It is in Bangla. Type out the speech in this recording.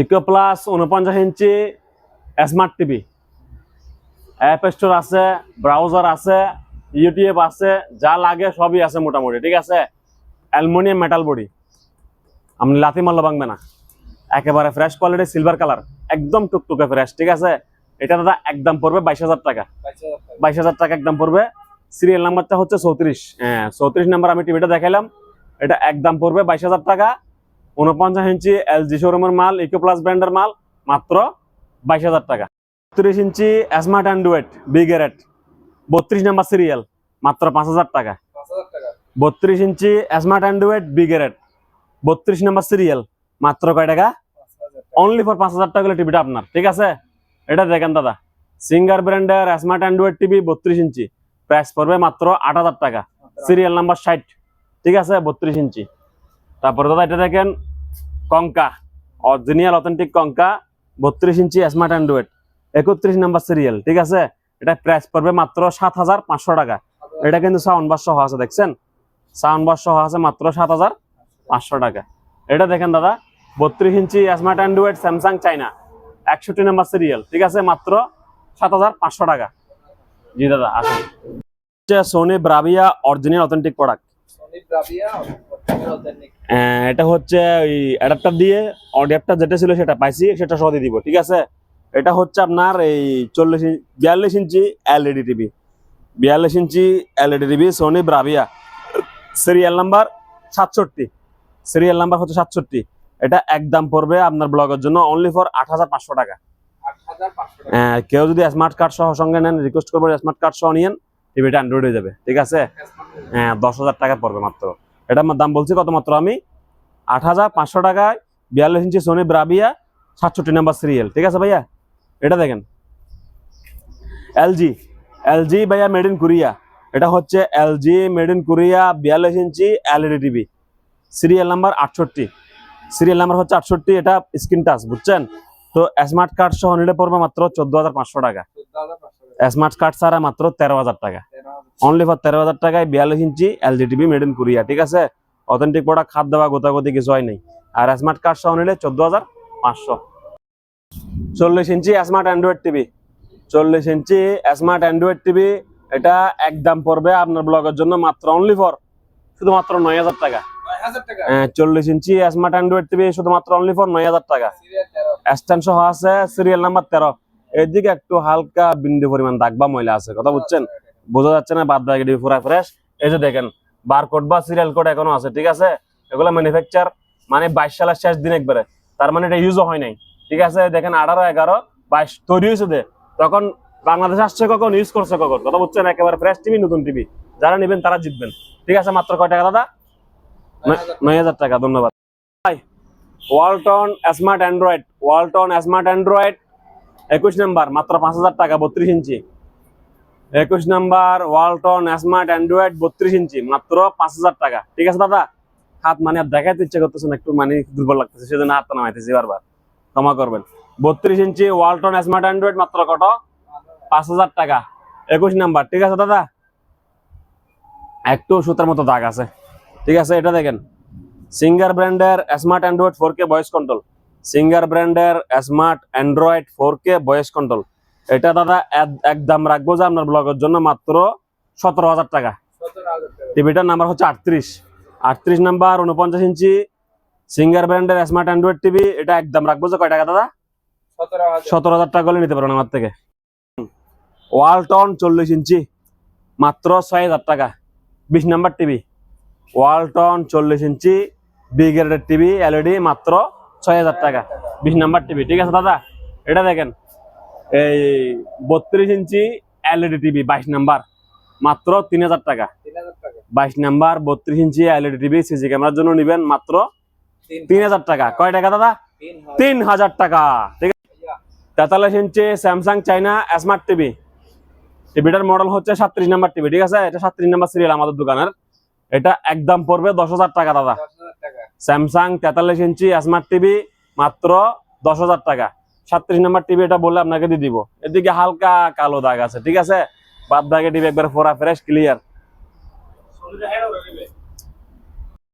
ইকো প্লাস উনপঞ্চাশ inch smart TV app store আছে ব্রাউজার আছে ইউটিউব আছে, যা লাগে সবই আছে মোটামুটি, ঠিক আছে? অ্যালমোনিয়াম মেটাল বডি আপনি লাথি মারলে ভাঙবে না। একেবারে ফ্রেশ কোয়ালিটি সিলভার কালার একদম টুকটুকে ফ্রেশ ঠিক আছে? এটা দাদা একদম পড়বে বাইশ হাজার টাকা। বাইশ হাজার টাকা একদম পড়বে। সিরিয়াল নাম্বারটা হচ্ছে চৌত্রিশ। হ্যাঁ চৌত্রিশ নাম্বার আমি টিভিটা দেখাইলাম। এটা একদম পড়বে বাইশ হাজার টাকা। উনপঞ্চাশ ইঞ্চি এলজি শোরুমের মাল ইকো প্লাস ব্র্যান্ডের মাল মাত্র বাইশ হাজার টাকা। তিরিশ inch smart android B grade বত্রিশ নাম্বার সিরিয়াল মাত্র পাঁচ হাজার টাকা। বত্রিশ inch smart android B grade বত্রিশ নাম্বার সিরিয়াল মাত্র কয় টাকা? অনলি ফর পাঁচ হাজার টাকা হলে টিভিটা আপনার ঠিক আছে? এটা দেখেন দাদা সিঙ্গার ব্র্যান্ডের স্মার্ট অ্যান্ড্রয়েড টিভি বত্রিশ ইঞ্চি। প্রাইস পড়বে মাত্র আট হাজার টাকা। সিরিয়াল নাম্বার ষাট ঠিক আছে? বত্রিশ ইঞ্চি। তারপরে দাদা, এটা দেখেন, কঙ্কা অরিজিনাল অথেন্টিক কঙ্কা, বত্রিশ ইঞ্চি স্মার্ট অ্যান্ড্রয়েড একত্রিশ নাম্বার সিরিয়াল ঠিক আছে? এটা প্রাইস পড়বে মাত্র সাত হাজার পাঁচশো টাকা। এটা কিন্তু সাউন্ড বাস সহ আছে, দেখছেন? সাউন্ড বাস সহ আছে মাত্র সাত হাজার পাঁচশো টাকা। এটা দেখেন দাদা, বত্রিশ inch smart android Samsung China একষট্টি নাম্বার সিরিয়াল ঠিক আছে? মাত্র সাত হাজার পাঁচশো টাকা। জি দাদা, আসুন। Sony Bravia original authentic product এটা হচ্ছে ওই অ্যাডাপ্টার দিয়ে অ্যাডাপ্টার যেটা ছিল সেটা পাইছি সেটা সহ দিয়ে দিব ঠিক আছে? এটা হচ্ছে আপনার এই চল্লিশ বিয়াল্লিশ ইঞ্চি এলইডি টিভি। বিয়াল্লিশ inch LED TV Sony Bravia serial number সাতষট্টি। সিরিয়াল নাম্বার হচ্ছে সাতষট্টি। এটা একদম পড়বে আপনার ব্লগের জন্য অনলি ফর আট হাজার পাঁচশো টাকা। কেউ যদি স্মার্ট কার্ড সহ সঙ্গে নেন রিকোয়েস্ট করবেন স্মার্ট কার্ড সহ নিয়েন। টিভিটা অ্যান্ড্রয়েড হয়ে যাবে ঠিক আছে? হ্যাঁ দশ হাজার টাকা পড়বে মাত্র। এটা আমার দাম বলছি কত মাত্র আমি? আট হাজার পাঁচশো টাকায় বিয়াল্লিশ ইঞ্চি সোনি ব্রাবিয়া সাতষট্টি নাম্বার সিরিয়াল ঠিক আছে ভাইয়া? এটা দেখেন। এলজি এলজি ভাইয়া মেড ইন কোরিয়া এটা হচ্ছে এলজি মেড ইন কোরিয়া বিয়াল্লিশ inch LED TV. Serial number আটষট্টি। সিরিয়াল নাম্বার হচ্ছে আটষট্টি এটা স্ক্রিন টাচ বুঝছেন? তো স্মার্ট কার্ড সহ নিলে পড়বে মাত্র চোদ্দ হাজার পাঁচশো টাকা। স্মার্ট কার্ড ছাড়া মাত্র তেরো হাজার টাকা। অনলি ফর তেরো হাজার টাকায় বিয়াল্লিশ inch LG TV made in Korea ঠিক আছে? অথেন্টিক প্রোডাক্ট খাদ দেওয়া গোতাগতি কিছু হয় নাই। আর স্মার্ট কার্ড সহ নিলে চোদ্দ হাজার পাঁচশো। চল্লিশ ইঞ্চি স্মার্ট অ্যান্ড্রয়েড টিভি চল্লিশ ইঞ্চি স্মার্ট অ্যান্ড্রয়েড টিভি এটা একদম পড়বে আপনার ব্লগের জন্য মাত্র অনলি ফর শুধুমাত্র নয় হাজার টাকা। চল্লিশ ইঞ্চি স্মার্ট অ্যান্ড্রয়েড টিভি শুধুমাত্র অনলি ফর নয় হাজার টাকা। স্ট্যান্ড সহ আছে সিরিয়াল নাম্বার তেরো। এদিকে একটু হালকা বিন্দু পরিমাণ দাগ বা ময়লা আছে কথা বুঝছেন? বোঝা যাচ্ছে না, বাদ বাকি পুরা ফ্রেশ এই যে দেখেন, বারকোড বা সিরিয়াল কোড এখনও আছে, ঠিক আছে? এগুলো ম্যানুফ্যাকচার মানে বাইশ সালের শেষ দিন একবারে। তার মানে এটা ইউজও হয় নাই, ঠিক আছে? দেখেন, আঠারো, এগারো, বাইশ, তৈরি হয়েছে দে তখন বাংলাদেশ আসছে কখন ইউজ করছে কখন? কথা বুঝছেন? একেবারে ফ্রেশ টিভি নতুন টিভি যারা নেবেন, তারা জিতবেন। ঠিক আছে, মাত্র কয় টাকা, দাদা? নয়- হাজার টাকা। ধন্যবাদ। Walton smart android Walton smart android একুশ নাম্বার, মাত্র পাঁচ হাজার টাকা, বত্রিশ ইঞ্চি। একুশ নাম্বার ওয়ালটন স্মার্ট অ্যান্ড্রয়েড বত্রিশ ইঞ্চি, মাত্র পাঁচ হাজার টাকা। ঠিক আছে দাদা? হাত মানে আর দেখাইতে ইচ্ছে করতেছে না, একটু মানে দুর্বল লাগতেছে, সেজন্য হাতটা নামাইতেছি বারবার। ক্ষমা করবেন। বত্রিশ ইঞ্চি ওয়ালটন স্মার্ট অ্যান্ড্রয়েড, মাত্র কত? পাঁচ হাজার টাকা। একুশ নাম্বার, ঠিক আছে দাদা? একটু সুতার মতো দাগ আছে। ঠিক আছে, এটা দেখেন। সিঙ্গার ব্র্যান্ডের smart android four K voice control. Singer ব্র্যান্ডের smart android four K voice control. এটা দাদা এক- একদম রাখব যে আপনার ব্লগের জন্য মাত্র সতেরো হাজার টাকা। টিভিটার নাম্বার হচ্ছে আটত্রিশ। আটত্রিশ নাম্বার উনপঞ্চাশ ইঞ্চি সিঙ্গার ব্র্যান্ডের স্মার্ট অ্যান্ড্রয়েড টিভি এটা একদম রাখব যে কয় টাকা দাদা? সতেরো হাজার। টাকা হলে নিতে পারেন আমার থেকে। ওয়ালটন চল্লিশ ইঞ্চি মাত্র ছয় হাজার টাকা। বিশ নাম্বার টিভি ওয়ালটন চল্লিশ ইঞ্চি বি গ্রেডের টিভি এলইডি মাত্র ছয় হাজার টাকা। বিশ নাম্বার টিভি ঠিক আছে দাদা? এটা দেখেন। এই বত্রিশ ইঞ্চি এলইডি টিভি বাইশ নাম্বার। মাত্র তিন হাজার টাকা। বাইশ নাম্বার বত্রিশ ইঞ্চি এলইডি টিভি সিসি ক্যামেরার জন্য নিবেন মাত্র তিন হাজার টাকা। কয় টাকা দাদা? তিন হাজার। টাকা। ঠিক আছে? তেতাল্লিশ inch Samsung China smart TV টিভিটার model হচ্ছে সাতত্রিশ নাম্বার টিভি ঠিক আছে? এটা সাতত্রিশ নাম্বার সিরিয়াল আমাদের দোকানের। এটা একদম পড়বে দশ হাজার টাকা দাদা। স্যামসাং তেতাল্লিশ ইঞ্চি স্মার্ট টিভি মাত্র দশ হাজার টাকা। সাতত্রিশ নাম্বার টিভি এটা বললে আপনাকে দিয়ে দিব। এদিকে হালকা কালো দাগ আছে, ঠিক আছে? বাদ দাগে টিভি একবার ফোরা ফ্রেশ ক্লিয়ার